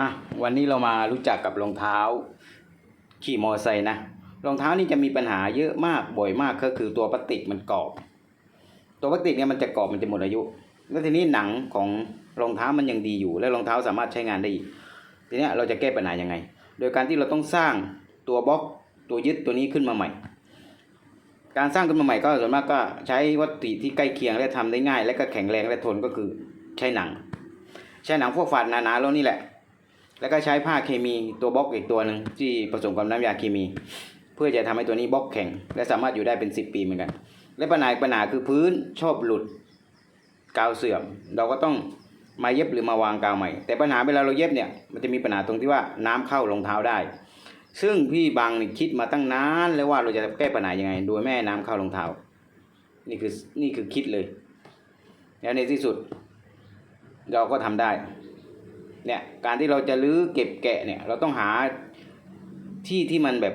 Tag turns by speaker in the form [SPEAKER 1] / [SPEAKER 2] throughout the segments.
[SPEAKER 1] มาวันนี้เรามารู้จักกับรองเท้า ขี่มอไซค์นะรองเท้านี่จะมีปัญหาเยอะมากบ่อยมากก็คือตัวพลาสติกมันกรอบ ตัวพลาสติกเนี่ยมันจะกรอบมันจะหมดอายุ แล้วทีนี้หนังของรองเท้ามันยังดีอยู่ และรองเท้าสามารถใช้งานได้อีกทีนี้เราจะแก้ปัญหายังไง โดยการที่เราต้องสร้างตัวบล็อกตัวยึดตัวนี้ขึ้นมาใหม่ การสร้างขึ้นมาใหม่ก็ส่วนมากก็ใช้วัตถุที่ใกล้เคียงและทำได้ง่าย และก็แข็งแรงและทนก็คือใช้หนัง ใช้หนังพวกฝาดหนาๆแล้วนี่แหละ แล้วก็ใช้ผ้าเคมีตัวบล็อกอีกตัวหนึ่งที่ผสมกับน้ำยาเคมี เพื่อจะทำให้ตัวนี้บล็อกแข็ง และสามารถอยู่ได้เป็น 10 ปีเหมือนกัน และปัญหาปัญหาคือพื้นชอบหลุดกาวเสื่อม เราก็ต้องมาเย็บหรือมาวางกาวใหม่ แต่ปัญหาเวลาเราเย็บเนี่ยมันจะมีปัญหาตรงที่ว่าน้ำเข้ารองเท้าได้ ซึ่งพี่บางคิดมาตั้งนานแล้วว่าเราจะแก้ปัญหายังไง โดยไม่ให้น้ำเข้ารองเท้านี่คือนี่คือคิดเลย แล้วในที่สุด เราก็ทำได้ เนี่ยการที่เราจะลื้อเก็บแกะเนี่ยเราต้องหาที่ที่มันแบบ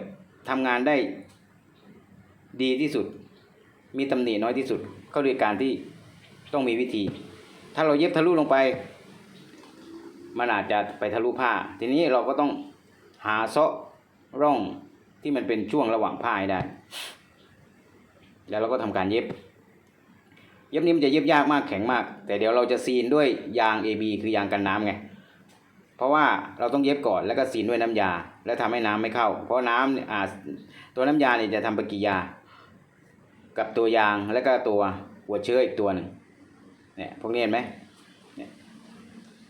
[SPEAKER 1] ทำงานได้ดีที่สุด มีตำหนิน้อยที่สุดก็โดยการที่ต้องมีวิธี ถ้าเราเย็บทะลุลงไป มันอาจจะไปทะลุผ้า ทีนี้เราก็ต้องหาเซาะร่องที่มันเป็นช่วงระหว่างผ้าให้ได้ แล้วเราก็ทำการเย็บ เย็บนี้มันจะเย็บยากมากแข็งมาก แต่เดี๋ยวเราจะซีนด้วยยาง AB คือยางกันน้ำไง เพราะว่าเราต้องเย็บก่อนแล้วก็ซีนด้วยน้ำยา แล้วทำให้น้ำไม่เข้า เพราะน้ำเนี่ยอ่าตัวน้ำยาเนี่ยจะทำปฏิกิริยา กับตัวยางแล้วก็ตัวหัวเชื้ออีกตัวหนึ่งเนี่ยพวกนี้เห็นไหมเนี่ย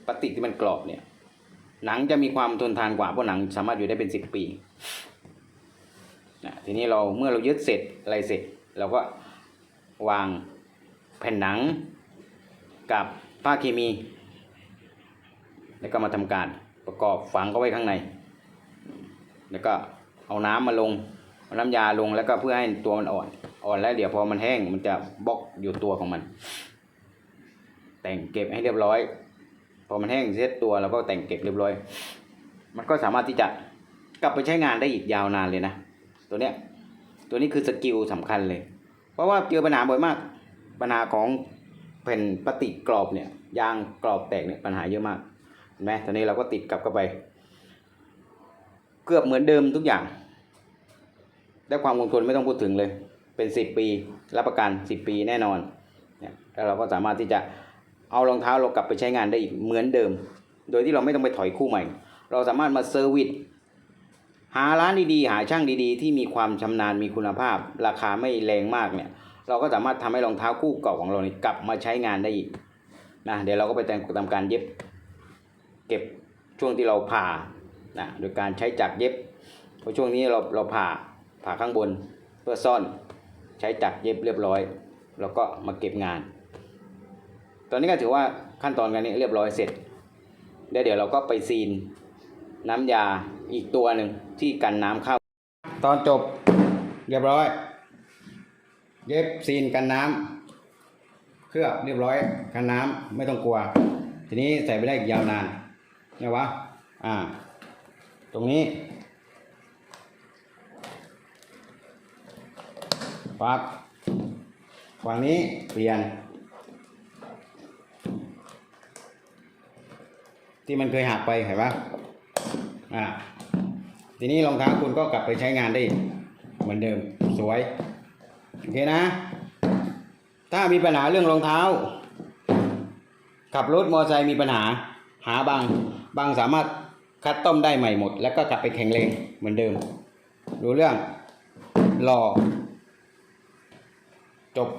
[SPEAKER 1] พลาสติกที่มันกรอบเนี่ยหนังจะมีความทนทานกว่าเพราะหนังสามารถอยู่ได้เป็นสิบปีนะทีนี้เราเมื่อเรายึดเสร็จอะไรเสร็จเราก็วางแผ่นหนังกับผ้าเคมี แล้วก็มาทำการประกอบฝังเข้าไว้ข้างใน แล้วก็เอาน้ำมาลงเอาน้ำยาลงแล้วก็เพื่อให้ตัวมันอ่อน อ่อนแล้วเดี๋ยวพอมันแห้งมันจะบล็อกอยู่ตัวของมัน แต่งเก็บให้เรียบร้อย พอมันแห้งเสร็จตัวเราก็แต่งเก็บเรียบร้อย มันก็สามารถที่จะกลับไปใช้งานได้อีกยาวนานเลยนะ ตัวเนี้ยตัวนี้คือสกิลสำคัญเลย เพราะว่าเจอปัญหาบ่อยมาก ปัญหาของแผ่นพลาสติกกรอบเนี่ยยางกรอบแตกเนี่ยปัญหาเยอะมาก เห็นไหมตอนนี้เราก็ติดกลับเข้าไป เกือบเหมือนเดิมทุกอย่างและความคงทนไม่ต้องพูดถึงเลย เป็นสิบปี รับประกันสิบปีแน่นอนเนี่ยแล้วเราก็สามารถที่จะเอารองเท้าเรากลับไปใช้งานได้อีกเหมือนเดิม โดยที่เราไม่ต้องไปถอยคู่ใหม่ เราสามารถมาเซอร์วิสหาร้านดีๆ หาช่างดีๆ ที่มีความชำนาญมีคุณภาพ ราคาไม่แรงมากเนี่ย เราก็สามารถทำให้รองเท้าคู่เก่าของเรานี่กลับมาใช้งานได้อีกนะเดี๋ยวเราก็ไปแต่งทำการเย็บ เก็บช่วงที่เราผ่านะโดยการใช้จักรเย็บ เพราะช่วงนี้เราเราผ่าผ่าข้างบนเพื่อซ่อนใช้จักรเย็บเรียบร้อย แล้วก็มาเก็บงาน ตอนนี้ก็ถือว่าขั้นตอนการนี้เรียบร้อยเสร็จแล้วเดี๋ยวเราก็ไปซีนน้ำยาอีกตัวหนึ่งที่กันน้ำเข้า ตอนจบเรียบร้อย เย็บซีนกันน้ำเคลือบเรียบร้อยกันน้ำไม่ต้องกลัว ทีนี้ใส่ไปได้อีกยาวนาน ไงวะ อ่า ตรงนี้ ปั๊บฝั่งนี้เปลี่ยน ที่มันเคยหักไปเห็นปะอ่า ทีนี้รองเท้าคุณก็กลับไปใช้งานได้เหมือนเดิม สวย โอเคนะ ถ้ามีปัญหาเรื่องรองเท้า ขับรถมอเตอร์ไซค์มีปัญหา หาบางบางสามารถคัดต้อมได้ใหม่หมด แล้วก็กลับไปแข็งแรงเหมือนเดิม รู้เรื่องรอจบ